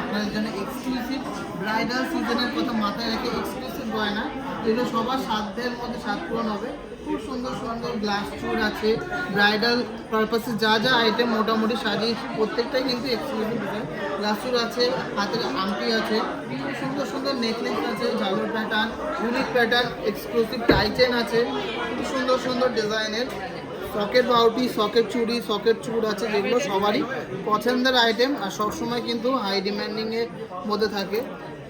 আপনাদের জন্য exclusive bridal সিজনের কথা মাথায় রেখে এক্সক্লুসিভ গয়না। এগুলো সবার সাধ্যের মধ্যে সাত পূরণ হবে, খুব সুন্দর সুন্দর গ্লাস চুর আছে। ব্রাইডাল পারপাসে যা যা আইটেম মোটামুটি সাজিয়েছি, প্রত্যেকটাই কিন্তু এক্সক্লুসিভ ডিজাইন গ্লাস চুর আছে, হাতের আংটি আছে, খুব সুন্দর সুন্দর নেকলেস আছে, ঝালর প্যাটার্ন ইউনিক প্যাটার্ন এক্সক্লুসিভ টাইচেন আছে। খুব সুন্দর সুন্দর ডিজাইনের সকেট বাউটি, সকেট চুড়ি, সকেট চুর আছে যেগুলো সবারই পছন্দের আইটেম আর সবসময় কিন্তু হাই ডিম্যান্ডিংয়ের মধ্যে থাকে।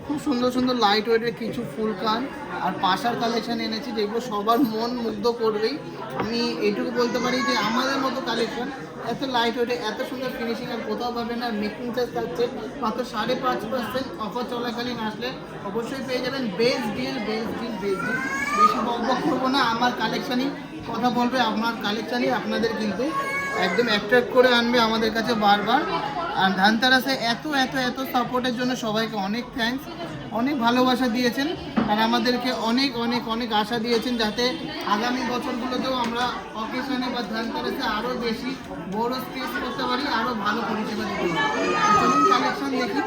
খুব সুন্দর সুন্দর লাইট ওয়েটের কিছু ফুল কান আর পাশার কালেকশান এনেছি যেগুলো সবার মন মুগ্ধ করবেই। আমি এইটুকু বলতে পারি যে আমাদের মতো কালেকশান এত লাইট ওয়েটে এত সুন্দর ফিনিশিং আর কোথাও পাবেন না। মেকিং চার্জ থাকছে মাত্র সাড়ে পাঁচ পার্সেন্ট অফার চলাকালীন আসলে অবশ্যই পেয়ে যাবেন। Best deal best deal best deal বেশি বক বক করব না, আমার কালেকশানই কথা বলবে, আপনার কালেকশানই আপনাদের কিন্তু একদম অ্যাট্রাক্ট করে আনবে আমাদের কাছে বারবার। আর ধানতারাসে এত এত এত সাপোর্টের জন্য সবাইকে অনেক থ্যাংকস অনেক ভালোবাসা দিয়েছেন। আর আমাদেরকে অনেক অনেক অনেক আশা দিয়েছেন যাতে আগামী বছরগুলোতেও আমরা অকেশনে বা ধানতেরাসে আরও বেশি বড় স্পেস করতে পারি আরও ভালো পরিষেবা দিতে পারি। কালেকশন দেখি।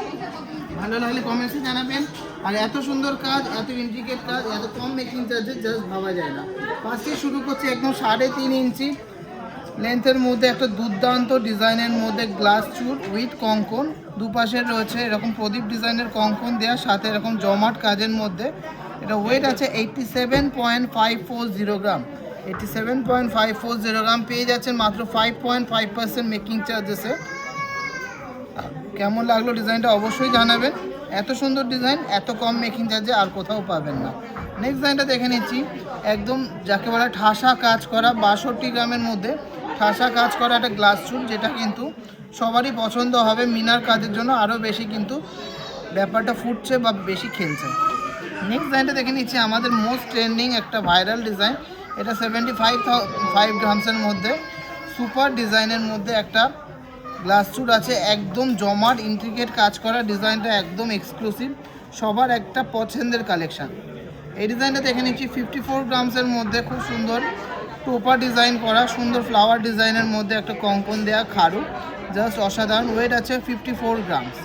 ভালো লাগলে কমেন্টসে জানাবেন। আর এত সুন্দর কাজ, এত ইন্ট্রিকেট কাজ, এত কম মেকিং চার্জে জাস্ট ভাবা যায় না। ফার্স্টে শুরু করছে একদম সাড়ে তিন ইঞ্চি লেন্থের মধ্যে একটা দুর্দান্ত ডিজাইনের মধ্যে গ্লাস চুট উইথ কঙ্কন। দুপাশে রয়েছে এরকম প্রদীপ ডিজাইনের কঙ্কন দেওয়া সাথে এরকম জমাট কাজের মধ্যে। এটা ওয়েট আছে eighty seven point five four zero gram eighty seven point five four zero gram পেয়ে যাচ্ছেন মাত্র five point five percent making চার্জেসে কেমন লাগল ডিজাইনটা অবশ্যই জানাবেন। এত সুন্দর ডিজাইন, এত কম মেকিং চার্জে আর কোথাও পাবেন না। নেক্সট ডিজাইনটা দেখে নিচ্ছি। একদম যাকে বলে ঠাসা কাজ করা, বাষট্টি গ্রামের মধ্যে ঠাসা কাজ করা একটা গ্লাস চুল যেটা কিন্তু সবারই পছন্দ হবে। মিনার কাজের জন্য আরও বেশি কিন্তু ব্যাপারটা ফুটছে বা বেশি খেলছে। নেক্সট ডিজাইনটা দেখে নিচ্ছি, আমাদের মোস্ট ট্রেন্ডিং একটা ভাইরাল ডিজাইন এটা সেভেন্টি ফাইভ ফাইভ গ্রামসের মধ্যে। সুপার ডিজাইনের মধ্যে একটা গ্লাস চুট আছে। একদম জমাট ইন্ট্রিকেট কাজ করা ডিজাইনটা একদম এক্সক্লুসিভ সবার একটা পছন্দের কালেকশান এই ডিজাইনটা দেখে নিচ্ছি ফিফটি ফোর গ্রামসের মধ্যে। খুব সুন্দর। টোপা ডিজাইন করা, সুন্দর ফ্লাওয়ার ডিজাইনের মধ্যে একটা কঙ্কন দেওয়া খাড়ু জাস্ট অসাধারণ। ওয়েট আছে ফিফটি ফোর গ্রামস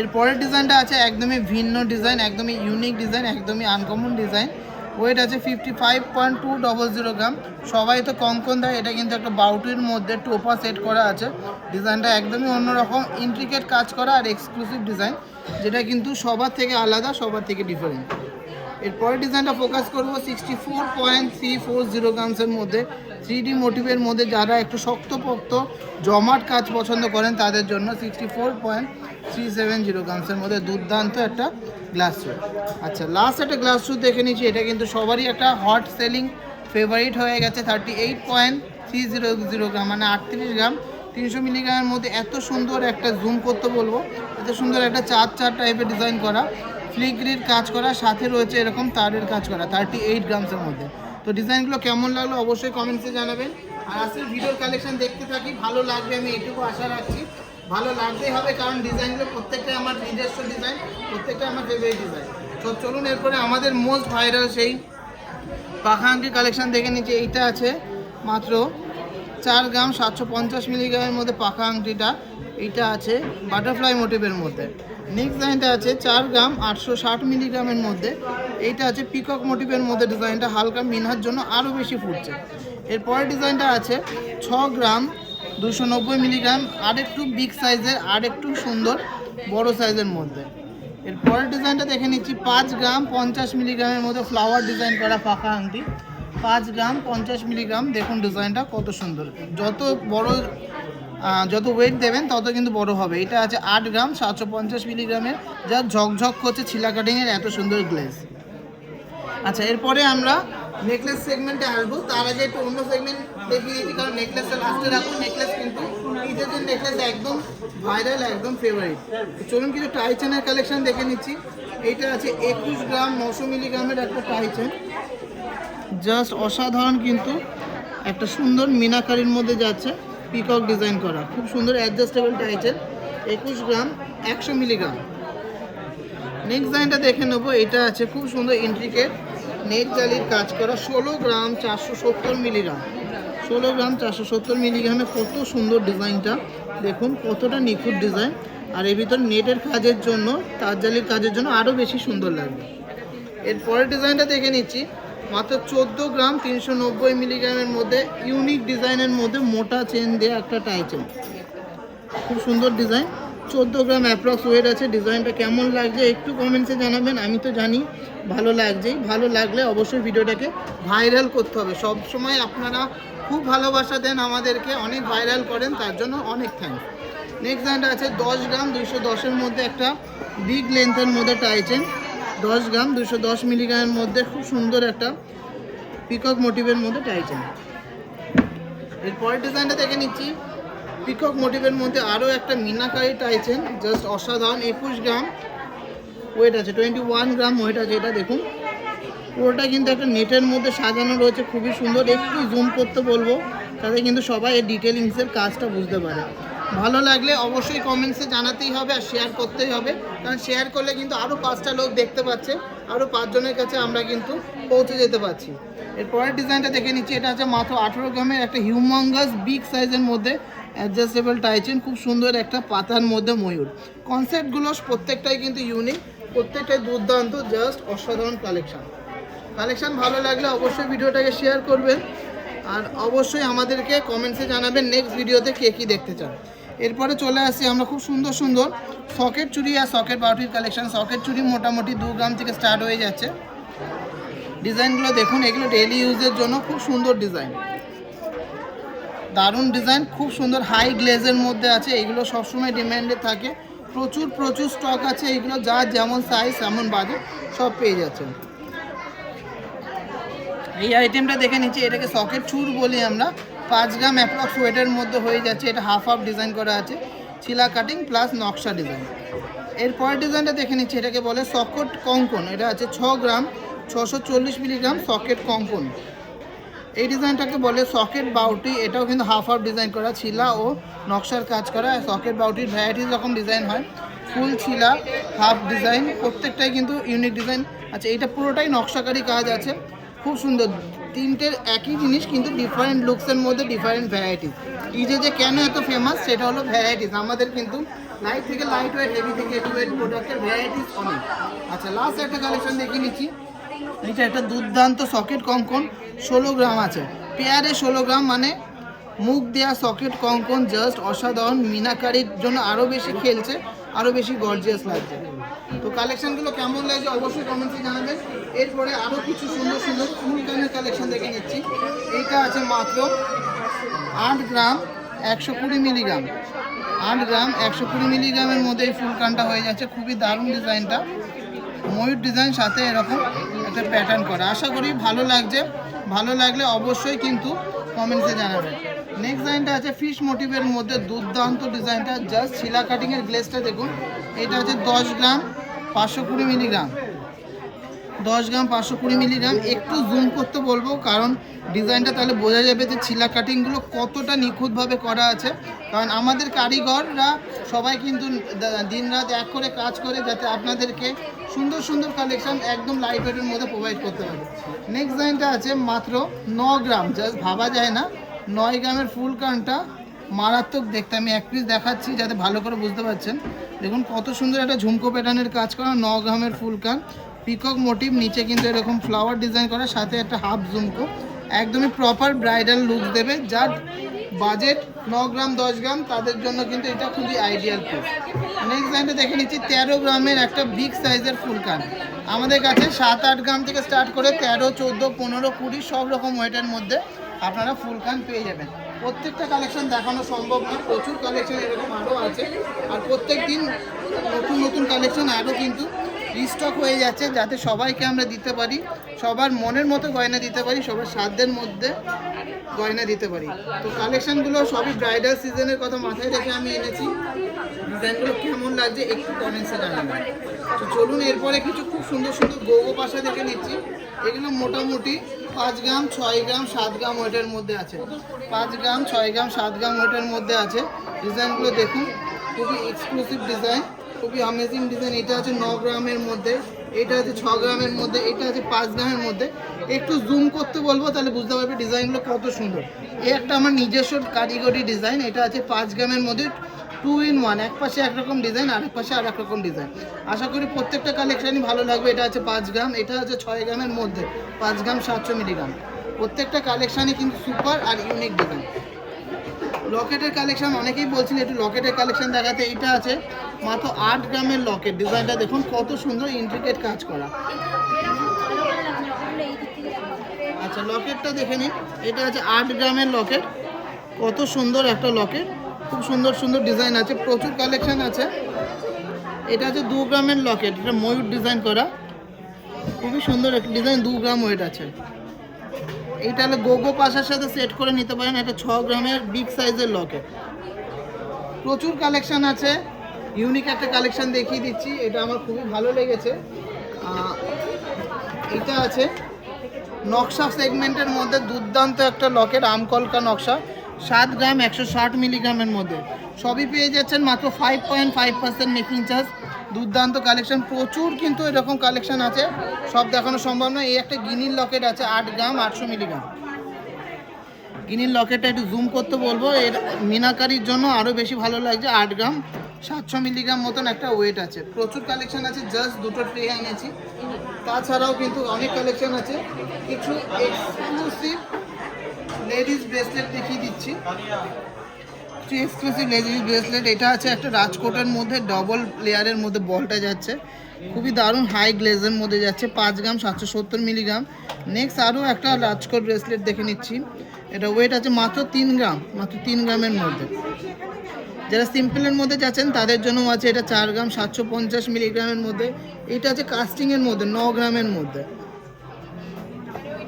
এরপরের ডিজাইনটা আছে একদমই ভিন্ন ডিজাইন একদমই ইউনিক ডিজাইন একদমই আনকমন ডিজাইন ওয়েট আছে fifty five point two double zero gram সবাই তো কঙ্কন দেয়, এটা কিন্তু একটা বাউটির মধ্যে টোপা সেট করা আছে। ডিজাইনটা একদমই অন্যরকম ইন্ট্রিকেট কাজ করা আর এক্সক্লুসিভ ডিজাইন যেটা কিন্তু সবার থেকে আলাদা, সবার থেকে ডিফারেন্ট এরপরের ডিজাইনটা ফোকাস করব sixty four point three four zero গ্রামসের মধ্যে থ্রি ডি মোটিভের মধ্যে যারা একটু শক্তপোক্ত জমাট কাজ পছন্দ করেন, তাদের জন্য sixty four point three seven zero গ্রামসের মধ্যে দুর্দান্ত একটা গ্লাস শু আচ্ছা লাস্ট একটা গ্লাস শু দেখে নিচ্ছি, এটা কিন্তু সবারই একটা হট সেলিং ফেভারিট হয়ে গেছে thirty eight point three zero zero gram মানে আটত্রিশ গ্রাম তিনশো মিলিগ্রামের মধ্যে এত সুন্দর একটা জুম করতে বলব, এত সুন্দর একটা চার চার টাইপের ডিজাইন করা। ফ্লিগ্রির কাজ করা, সাথে রয়েছে এরকম তারের কাজ করা থার্টি এইট গ্রামসের মধ্যে। তো ডিজাইনগুলো কেমন লাগল অবশ্যই কমেন্টসে জানাবেন। আর আসলে ভিডিওর কালেকশন দেখতে থাকি, ভালো লাগবে, আমি এটুকু আশা রাখছি। ভালো লাগতেই হবে, কারণ ডিজাইনগুলো প্রত্যেকটা আমার নিজস্ব ডিজাইন, প্রত্যেকটা আমার ফেভারিট ডিজাইন তো চলুন এরপরে আমাদের মোস্ট ভাইরাল সেই পাখা আংটির কালেকশন দেখে নিচ্ছি, এইটা আছে মাত্র চার গ্রাম সাতশো পঞ্চাশ মিলিগ্রামের মধ্যে পাখা আংটিটা এইটা আছে বাটারফ্লাই মোটিভের মধ্যে। নেক্সট ডিজাইনটা আছে চার গ্রাম আটশো ষাট মিলিগ্রামের মধ্যে। এইটা আছে পিকক মোটিভের মধ্যে ডিজাইনটা হালকা মিনহার জন্য আরও বেশি ফুটছে। এরপরের ডিজাইনটা আছে ছ গ্রাম দুশো নব্বই মিলিগ্রাম আর একটু বিগ সাইজের আর একটু সুন্দর, বড় সাইজের মধ্যে। এর পরের ডিজাইনটা দেখে নিচ্ছি, পাঁচ গ্রাম পঞ্চাশ মিলিগ্রামের মধ্যে ফ্লাওয়ার ডিজাইন করা পাখা আংটি। পাঁচ গ্রাম পঞ্চাশ মিলিগ্রাম, দেখুন ডিজাইনটা কত সুন্দর। যত বড় যত ওয়েট দেবেন, তত কিন্তু বড় হবে। এটা আছে আট গ্রাম, সাতশো পঞ্চাশ মিলিগ্রামের, যা ঝকঝক করছে ছিলা কাটিংয়ের এত সুন্দর গ্লেস আচ্ছা এরপরে আমরা নেকলেস সেগমেন্টে আসব। তার আগে একটু অন্য সেগমেন্ট দেখিয়ে দিচ্ছি কারণ নেকলেসটা লাস্টে রাখুন। নেকলেস কিন্তু ঈদের নেকলেস একদম ভাইরাল একদম ফেভারিট চলুন কিছু টাইচেনের কালেকশন দেখে নিচ্ছি। এইটা আছে একুশ গ্রাম, নশো মিলিগ্রামের একটা টাইচেন জাস্ট অসাধারণ কিন্তু একটা সুন্দর মিনাকারির মধ্যে যাচ্ছে। পিকক ডিজাইন করা। খুব সুন্দর অ্যাডজাস্টেবল টাইচেন একুশ গ্রাম, একশো মিলিগ্রাম নেক্সট ডিজাইনটা দেখে নেব, এটা আছে খুব সুন্দর ইন্ট্রিকেট নেট জালির কাজ করা, ষোলো গ্রাম, চারশো সত্তর মিলিগ্রাম ষোলো গ্রাম, চারশো সত্তর মিলিগ্রামে কত সুন্দর ডিজাইনটা। দেখুন, কতটা নিখুঁত ডিজাইন। আর এর ভিতর নেটের কাজের জন্য, তার জালির কাজের জন্য আরও বেশি সুন্দর লাগবে। এর পরের ডিজাইনটা দেখে নিচ্ছি। মাত্র চোদ্দ গ্রাম তিনশো নব্বই মিলিগ্রামের মধ্যে ইউনিক ডিজাইনের মধ্যে মোটা চেন দেওয়া একটা টাই চেন খুব সুন্দর ডিজাইন চোদ্দ গ্রাম অ্যাপ্রক্স ওয়েট আছে। ডিজাইনটা কেমন লাগছে একটু কমেন্টসে জানাবেন। আমি তো জানি ভালো লাগছেই। ভালো লাগলে অবশ্যই ভিডিওটাকে ভাইরাল করতে হবে। সব সময় আপনারা খুব ভালোবাসা দেন আমাদেরকে। অনেক ভাইরাল করেন, তার জন্য অনেক থ্যাংক নেক্সট ডিজাইনটা আছে দশ গ্রাম দুইশো দশের মধ্যে একটা বিগ লেন্থের মধ্যে টাইচেন দশ গ্রাম দুশো দশ মিলিগ্রামের মধ্যে খুব সুন্দর একটা পিকক মোটিভের মধ্যে টাইচেন এর পরের ডিজাইনটা দেখে নিচ্ছি। পিকক মোটিভের মধ্যে আরও একটা মিনাকারি টাইচেন জাস্ট অসাধারণ। একুশ গ্রাম ওয়েট আছে টোয়েন্টি ওয়ান গ্রাম ওয়েট আছে, এটা দেখুন। পুরোটা কিন্তু একটা নেটের মধ্যে সাজানো রয়েছে, খুবই সুন্দর। একটু জুম করতে বলব, তাতে কিন্তু সবাই এই ডিটেলিংসের কাজটা বুঝতে পারে। ভালো লাগলে অবশ্যই কমেন্টসে জানাতেই হবে আর শেয়ার করতেই হবে। কারণ শেয়ার করলে কিন্তু আরও পাঁচটা লোক দেখতে পাচ্ছে আরও পাঁচজনের কাছে আমরা কিন্তু পৌঁছে যেতে পারছি। এর পরের ডিজাইনটা দেখে নিচ্ছি, এটা আছে মাত্র আঠেরো গ্রামের একটা হিউমাঙ্গাস বিগ সাইজের মধ্যে অ্যাডজাস্টেবল টাইচেন খুব সুন্দর একটা পাতার মধ্যে ময়ূর। কনসেপ্টগুলো প্রত্যেকটাই কিন্তু ইউনিক প্রত্যেকটাই দুর্দান্ত জাস্ট অসাধারণ কালেকশন কালেকশন ভালো লাগলে অবশ্যই ভিডিওটাকে শেয়ার করবেন। আর অবশ্যই আমাদেরকে কমেন্টসে জানাবেন নেক্সট ভিডিওতে কে কী দেখতে চান। এরপরে চলে আসছি আমরা খুব সুন্দর সুন্দর সকেট চুড়ি আর সকেট বাউটির কালেকশন সকেট চুড়ি মোটামুটি দু গ্রাম থেকে স্টার্ট হয়ে যাচ্ছে। ডিজাইনগুলো দেখুন, এগুলো ডেলি ইউজের জন্য খুব সুন্দর ডিজাইন দারুণ ডিজাইন খুব সুন্দর হাই গ্লেজের মধ্যে আছে। এগুলো সবসময় ডিমান্ডে থাকে। প্রচুর প্রচুর স্টক আছে। এগুলো যার যেমন সাইজ তেমন বাজেট সব পেয়ে যাচ্ছেন। এই আইটেমটা দেখে নিচ্ছি, এটাকে সকেট চুর বলি আমরা। পাঁচ গ্রাম অ্যাপ্রক্স ওয়েটের মধ্যে হয়ে যাচ্ছে। এটা হাফ হাফ ডিজাইন করা আছে। চিলা কাটিং প্লাস নকশা ডিজাইন এরপর ডিজাইনটা দেখে নিচ্ছি। এটাকে বলে সকেট কঙ্কন। এটা আছে ছ গ্রাম ছশো চল্লিশ মিলিগ্রাম সকেট কঙ্কন। এই ডিজাইনটাকে বলে সকেট বাউটি এটাও কিন্তু হাফ হাফ ডিজাইন করা। ছিলা ও নকশার কাজ করা। সকেট বাউটির ভ্যারাইটিস রকম ডিজাইন হয়, ফুল ছিলা হাফ ডিজাইন প্রত্যেকটাই কিন্তু ইউনিক ডিজাইন আচ্ছা এটা পুরোটাই নকশাকারী কাজ আছে। খুব সুন্দর। তিনটের একই জিনিস, কিন্তু ডিফারেন্ট লুকসের মধ্যে ডিফারেন্ট ভ্যারাইটিস ইজে যে কেন এত ফেমাস সেটা হলো ভ্যারাইটিস আমাদের কিন্তু লাইট থেকে লাইট ওয়েট হেভি থেকে হেভি ওয়েট প্রোডাক্টের ভ্যারাইটিস অনেক। আচ্ছা লাস্ট একটা কালেকশন দেখে নিচ্ছি। এটা একটা দুর্দান্ত সকেট কঙ্কন, ষোলো গ্রাম আছে। পেয়ারে ষোলো গ্রাম মানে মুখ দেওয়া সকেট কঙ্কন জাস্ট অসাধারণ। মিনাকারির জন্য আরও বেশি খেলছে আরও বেশি গর্জিয়াস লাগছে। তো কালেকশনগুলো কেমন লাগছে অবশ্যই কমেন্টে জানাবেন। এরপরে আরও কিছু সুন্দর সুন্দর ফুল গানের কালেকশন দেখে নিচ্ছি। এইটা আছে মাত্র আট গ্রাম একশো কুড়ি মিলিগ্রাম আট গ্রাম একশো কুড়ি মিলিগ্রামের মধ্যে এই ফুল কানটা হয়ে যাচ্ছে। খুবই দারুণ ডিজাইনটা। ময়ূর ডিজাইন সাথে এরকম একটা প্যাটার্ন করা। আশা করি ভালো লাগছে। ভালো লাগলে অবশ্যই কিন্তু কমেন্টসে জানাবেন। নেক্সট ডিজাইনটা আছে ফিশ মোটিভের মধ্যে দুর্দান্ত ডিজাইনটা জাস্ট শিলা কাটিংয়ের গ্লেসটা দেখুন। এটা হচ্ছে দশ গ্রাম পাঁচশো কুড়ি মিলিগ্রাম দশ গ্রাম পাঁচশো কুড়ি মিলিগ্রাম একটু জুম করতে বলব, কারণ ডিজাইনটা তাহলে বোঝা যাবে যে ছিলা কাটিংগুলো কতটা নিখুঁতভাবে করা আছে। কারণ আমাদের কারিগররা সবাই কিন্তু দিন রাত এক করে কাজ করে যাতে আপনাদেরকে সুন্দর সুন্দর কালেকশন একদম লাইট মধ্যে প্রোভাইড করতে পারে। নেক্সট ডিজাইনটা আছে মাত্র ন গ্রাম। জাস্ট ভাবা যায় না। নয় গ্রামের ফুল কানটা মারাত্মক দেখতে। আমি এক পিস দেখাচ্ছি যাতে ভালো করে বুঝতে পারছেন। দেখুন কত সুন্দর একটা ঝুমকো প্যাটার্নের কাজ করা ন গ্রামের ফুল কান। পিকক মোটিভ নিচে কিন্তু এরকম ফ্লাওয়ার ডিজাইন করা, সাথে একটা হাফ ঝুমকো। একদমই প্রপার ব্রাইডাল লুক দেবে। যার বাজেট ন গ্রাম, দশ গ্রাম, তাদের জন্য কিন্তু এটা খুবই আইডিয়াল পিস নেক্সট লাইনটা দেখে নিচ্ছি, তেরো গ্রামের একটা বিগ সাইজের ফুল কান। আমাদের কাছে সাত আট গ্রাম থেকে স্টার্ট করে তেরো, চোদ্দ, পনেরো, কুড়ি সব রকম ওয়েটের মধ্যে আপনারা ফুল কান পেয়ে যাবেন। প্রত্যেকটা কালেকশন দেখানো সম্ভব না প্রচুর কালেকশন এরকম আরও আছে। আর প্রত্যেক দিন নতুন নতুন কালেকশন আরও কিন্তু রিস্টক হয়ে যাচ্ছে, যাতে সবাইকে আমরা দিতে পারি, সবার মনের মতো গয়না দিতে পারি, সবার সাধ্যের মধ্যে গয়না দিতে পারি। তো কালেকশানগুলো সবই ব্রাইডাল সিজনের কথা মাথায় রেখে আমি এনেছি। ডিজাইনগুলো কেমন লাগছে একটু কমেন্টসে জানাবেন। তো চলুন, এরপরে কিছু খুব সুন্দর সুন্দর গোগো পাশা দেখে নিচ্ছি। এগুলো মোটামুটি পাঁচ গ্রাম, ছয় গ্রাম, সাত গ্রাম ওয়েটের মধ্যে আছে। পাঁচ গ্রাম, ছয় গ্রাম, সাত গ্রাম ওয়েটের মধ্যে আছে। ডিজাইনগুলো দেখুন, খুবই এক্সক্লুসিভ ডিজাইন খুবই অ্যামেজিং ডিজাইন এটা আছে ন গ্রামের মধ্যে, এটা আছে ছ গ্রামের মধ্যে, এটা আছে পাঁচ গ্রামের মধ্যে। একটু জুম করতে বলব, তাহলে বুঝতে পারবে ডিজাইনগুলো কত সুন্দর। এই একটা আমার নিজস্ব কারিগরি ডিজাইন এটা আছে পাঁচ গ্রামের মধ্যে। টু ইন ওয়ান এক পাশে একরকম ডিজাইন আর এক পাশে আর রকম ডিজাইন আশা করি প্রত্যেকটা কালেকশনই ভালো লাগবে। এটা আছে পাঁচ গ্রাম, এটা আছে ছয় গ্রামের মধ্যে। পাঁচ গ্রাম সাতশো মিলিগ্রাম প্রত্যেকটা কালেকশানই কিন্তু সুপার আর ইউনিক ডিজাইন লকেটের কালেকশন অনেকেই বলছিল একটু লকেটের কালেকশন দেখাতে। এইটা আছে মাত্র আট গ্রামের লকেট। ডিজাইনটা দেখুন, কত সুন্দর ইন্ট্রিকেট কাজ করা। আচ্ছা লকেটটা দেখে নিন। এটা আছে আট গ্রামের লকেট। কত সুন্দর একটা লকেট। খুব সুন্দর সুন্দর ডিজাইন আছে, প্রচুর কালেকশন আছে। এটা আছে দু গ্রামের লকেট, এটা ময়ূর ডিজাইন করা। খুবই সুন্দর একটা ডিজাইন, দু গ্রাম ওয়েট আছে। এইটা হলে গোগো পাশার সাথে সেট করে নিতে পারেন, এটা ছ গ্রামের বিগ সাইজের লকেট। প্রচুর কালেকশন আছে ইউনিক একটা কালেকশন দেখিয়ে দিচ্ছি, এটা আমার খুবই ভালো লেগেছে। এটা আছে নকশা সেগমেন্টের মধ্যে দুর্দান্ত একটা লকেট, আমকলকা নকশা। সাত গ্রাম, একশো ষাট মিলিগ্রামের মধ্যে। সবই পেয়ে যাচ্ছেন মাত্র five point five percent making charge দুর্দান্ত কালেকশন প্রচুর কিন্তু এরকম কালেকশন আছে। সব দেখানো সম্ভব নয়। এই একটা গিনির লকেট আছে, আট গ্রাম, আটশো মিলিগ্রাম। গিনির লকেটটা একটু জুম করতে বলব। এর মিনাকারির জন্য আরও বেশি ভালো লাগছে, আট গ্রাম, সাতশো মিলিগ্রাম মতন একটা ওয়েট আছে। প্রচুর কালেকশন আছে জাস্ট দুটো ট্রে এনেছি। তাছাড়াও কিন্তু অনেক কালেকশন আছে। কিছু এক্সক্লুসিভ লেডিস ব্রেসলেট দেখিয়ে দিচ্ছি। এক্সক্লুসিভ লেডিস ব্রেসলেট এটা আছে একটা রাজকোটের মধ্যে ডবল লেয়ারের মধ্যে বলটা যাচ্ছে। খুবই দারুণ হাই গ্লেজের মধ্যে যাচ্ছে, পাঁচ গ্রাম, সাতশো সত্তর মিলিগ্রাম নেক্সট আরও একটা রাজকোট ব্রেসলেট দেখে নিচ্ছি। এটা ওয়েট আছে মাত্র তিন গ্রাম, মাত্র তিন গ্রামের মধ্যে। যারা সিম্পলের মধ্যে যাচ্ছেন, তাদের জন্য আছে এটা চার গ্রাম, সাতশো পঞ্চাশ মিলিগ্রামের মধ্যে। এটা আছে কাস্টিংয়ের মধ্যে, ন গ্রামের মধ্যে।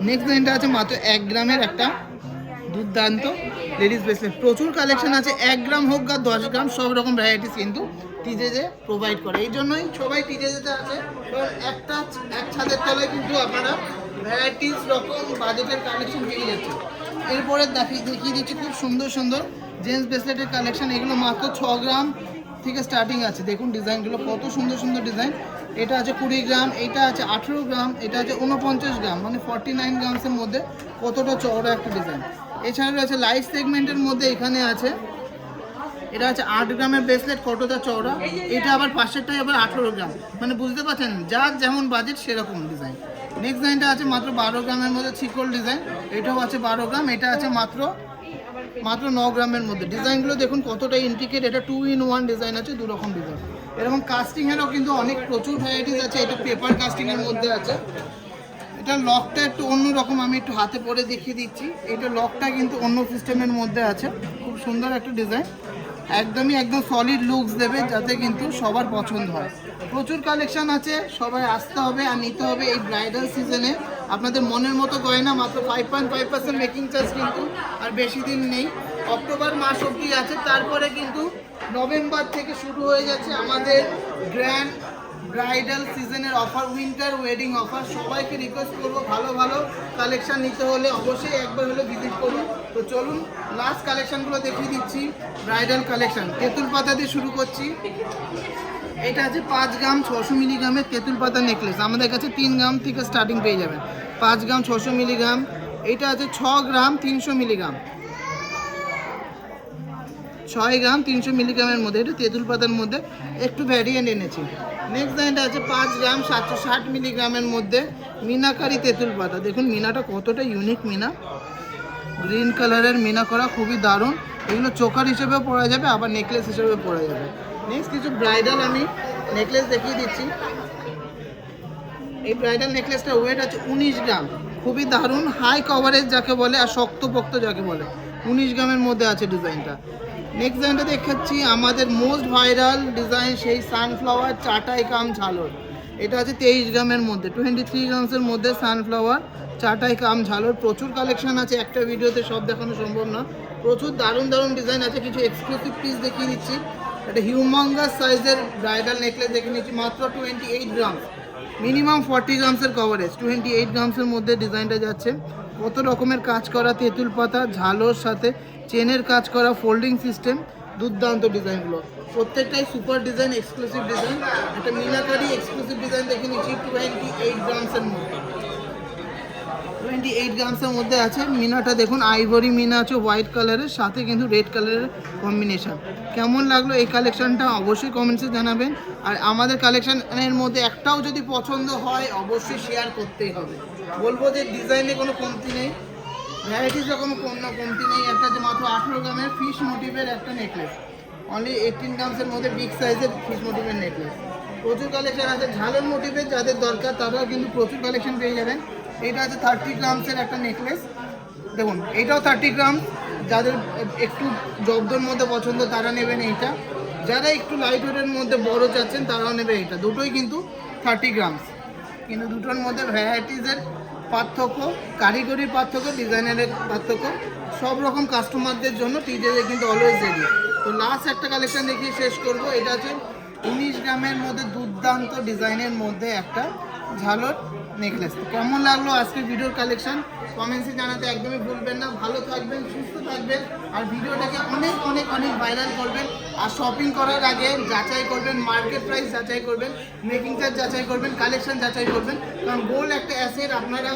নেক্সট লাইনটা আছে মাত্র এক গ্রামের একটা। দুর্দান্ত। লেডিস ব্রেসলেট প্রচুর কালেকশন আছে, এক গ্রাম হোক বা দশ গ্রাম, সব রকম ভ্যারাইটিস কিন্তু টিজেজে প্রোভাইড করে। এই জন্যই সবাই টিজেজেতে আছে একটা, এক ছাদের তলায় কিন্তু আপনারা ভ্যারাইটিস রকম বাজেটের কালেকশন পেয়ে যাচ্ছে এরপরে দেখিয়ে দিচ্ছি খুব সুন্দর সুন্দর জেন্টস ব্রেসলেটের কালেকশন এগুলো মাত্র ছ গ্রাম থেকে স্টার্টিং আছে। দেখুন ডিজাইনগুলো কত সুন্দর সুন্দর ডিজাইন এটা আছে কুড়ি গ্রাম, এটা আছে আঠেরো গ্রাম, এটা আছে উনপঞ্চাশ গ্রাম মানে ফর্টি নাইন গ্রামসের মধ্যে কতটা চওড়া একটা ডিজাইন এছাড়া রয়েছে লাইট সেগমেন্টের মধ্যে এখানে আছে। এটা আছে আট গ্রামের ব্রেসলেট কতটা চওড়া। এটা আবার পাশেরটাই আবার আঠেরো গ্রাম। মানে বুঝতে পারছেন? যার যেমন বাজেট সেরকম ডিজাইন নেক্সট ডিজাইনটা আছে মাত্র বারো গ্রামের মধ্যে ছিকল ডিজাইন এটাও আছে বারো গ্রাম। এটা আছে মাত্র মাত্র ন গ্রামের মধ্যে। ডিজাইনগুলো দেখুন কতটা ইন্টিকেট এটা টু ইন ওয়ান ডিজাইন আছে দু রকম ডিজাইন এরকম কাস্টিংয়েরও কিন্তু অনেক প্রচুর ভ্যারাইটিস আছে। এটা পেপার কাস্টিংয়ের মধ্যে আছে। এটা লকটা একটু অন্য রকম আমি একটু হাতে পরে দেখিয়ে দিচ্ছি। এটা লকটা কিন্তু অন্য সিস্টেমের মধ্যে আছে। খুব সুন্দর একটা ডিজাইন একদমই একদম সলিড লুকস দেবে, যাতে কিন্তু সবার পছন্দ হয়। প্রচুর কালেকশন আছে, সবাই আসতে হবে আর নিতে হবে এই ব্রাইডাল সিজনে আপনাদের মনের মতো গয়না, মাত্র five point five percent making charge কিন্তু আর বেশি দিন নেই। অক্টোবর মাস অবধি আছে, তারপরে কিন্তু নভেম্বর থেকে শুরু হয়ে যাচ্ছে আমাদের গ্র্যান্ড ব্রাইডাল সিজনের অফার, উইন্টার ওয়েডিং অফার, সবাইকে রিকোয়েস্ট করব ভালো ভালো কালেকশন নিতে হলে অবশ্যই একবার হলে ভিজিট করুন। তো চলুন লাস্ট কালেকশনগুলো দেখিয়ে দিচ্ছি ব্রাইডাল কালেকশন তেঁতুল পাতা দিয়ে শুরু করছি। এটা আছে পাঁচ গ্রাম ছশো মিলিগ্রামের তেঁতুল পাতা নেকলেস আমাদের কাছে তিন গ্রাম থেকে স্টার্টিং পেয়ে যাবেন। পাঁচ গ্রাম ছশো মিলিগ্রাম। এটা আছে ছ গ্রাম তিনশো মিলিগ্রাম। ছয় গ্রাম তিনশো মিলিগ্রামের মধ্যে, এটা তেঁতুল পাতার মধ্যে একটু ভ্যারিয়েন্ট এনেছি। নেক্সট লাইনটা আছে পাঁচ গ্রাম সাতশো ষাট মিলিগ্রামের মধ্যে মিনাকারি তেঁতুল পাতা। দেখুন, মিনাটা কতটা ইউনিক মিনা। গ্রিন কালারের মিনা করা, খুবই দারুণ। এগুলো চোকার হিসেবেও পরা যাবে, আবার নেকলেস হিসেবে পরা যাবে। নেক্সট কিছু ব্রাইডাল আমি নেকলেস দেখিয়ে দিচ্ছি। এই ব্রাইডাল নেকলেসটা ওয়েট আছে উনিশ গ্রাম। খুবই দারুণ হাই কভারেজ যাকে বলে আর শক্তপোক্ত যাকে বলে। উনিশ গ্রামের মধ্যে আছে ডিজাইনটা নেক্সট ডিজাইনটা দেখাচ্ছি আমাদের মোস্ট ভাইরাল ডিজাইন সেই সানফ্লাওয়ার চাটাই কাম ঝালর। এটা আছে তেইশ গ্রামের মধ্যে টোয়েন্টি থ্রি গ্রামসের মধ্যে সানফ্লাওয়ার চাটাই কাম ঝালর। প্রচুর কালেকশন আছে, একটা ভিডিওতে সব দেখানো সম্ভব না। প্রচুর দারুণ দারুণ ডিজাইন আছে, কিছু এক্সক্লুসিভ পিস দেখিয়ে দিচ্ছি। একটা হিউমাঙ্গাস সাইজের ব্রাইডাল নেকলেস দেখে নিচ্ছি, মাত্র twenty eight gram minimum forty গ্রামসের coverage twenty eight গ্রামসের মধ্যে ডিজাইনটা যাচ্ছে। কত রকমের কাজ করা তেঁতুল পাতা, ঝালোর সাথে চেনের কাজ করা ফোল্ডিং সিস্টেম, দুর্দান্ত ডিজাইনগুলো। প্রত্যেকটাই সুপার ডিজাইন এক্সক্লুসিভ ডিজাইন। একটা মিনাকারি এক্সক্লুসিভ ডিজাইন দেখে নিচ্ছি টোয়েন্টি এইট গ্রামসের মধ্যে। টোয়েন্টি এইট গ্রামসের মধ্যে আছে মিনাটা, দেখুন আইভরি মিনা আছে হোয়াইট কালারের সাথে কিন্তু রেড কালারের কম্বিনেশান কেমন লাগল এই কালেকশানটা অবশ্যই কমেন্টসে জানাবেন। আর আমাদের কালেকশনের মধ্যে একটাও যদি পছন্দ হয়, অবশ্যই শেয়ার করতেই হবে। বলব যে ডিজাইনে কোনো কমতি নেই। ভ্যারাইটিস রকম কোনো কমতি নেই। একটা যে মাত্র আঠেরো গ্রামের ফিশ মোটিভের একটা নেকলেস অনলি এইটিন গ্রামসের মধ্যে বিগ সাইজের ফিশ মোটিভের নেকলেস প্রচুর কালেকশন আছে। ঝালের মোটিভের যাদের দরকার, তারাও কিন্তু প্রচুর কালেকশন পেয়ে যাবেন। এটা আছে থার্টি গ্রামসের একটা নেকলেস দেখুন, এটাও থার্টি গ্রাম যাদের একটু জব্দর মধ্যে পছন্দ, তারা নেবেন এইটা। যারা একটু লাইট ওয়েটের মধ্যে বড় চাচ্ছেন, তারাও নেবে এটা দুটোই কিন্তু থার্টি গ্রামস কিন্তু দুটোর মধ্যে ভ্যারাইটিসের পার্থক্য কারিগরির পার্থক্য ডিজাইনারের পার্থক্য, সব রকম কাস্টমারদের জন্য টিজেদের কিন্তু অলওয়েজ রেডি তো লাস্ট একটা কালেকশান দেখিয়ে শেষ করব, এটা হচ্ছে উনিশ গ্রামের মধ্যে দুর্দান্ত ডিজাইনের মধ্যে একটা ঝালর নেকলেস কেমন লাগল আজকের ভিডিওর কালেকশন কমেন্টসে জানাতে একদমই ভুলবেন না। ভালো থাকবেন, সুস্থ থাকবেন। আর ভিডিওটাকে অনেক অনেক অনেক ভাইরাল করবেন। আর শপিং করার আগে যাচাই করবেন মার্কেট প্রাইস যাচাই করবেন মেকিং চার্জ যাচাই করবেন কালেকশন যাচাই করবেন। কারণ গোল্ড একটা অ্যাসেট আপনারা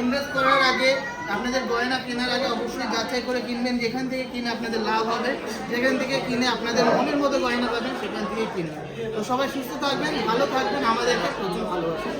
ইনভেস্ট করার আগে আপনাদের গয়না কেনার আগে অবশ্যই যাচাই করে কিনবেন, যেখান থেকে কিনে আপনাদের লাভ হবে, যেখান থেকে কিনে আপনাদের মনের মতো গয়না পাবেন, সেখান থেকেই কিনবেন। তো সবাই সুস্থ থাকবেন, ভালো থাকবেন, আমাদেরকে প্রচুর ভালোবাসেন।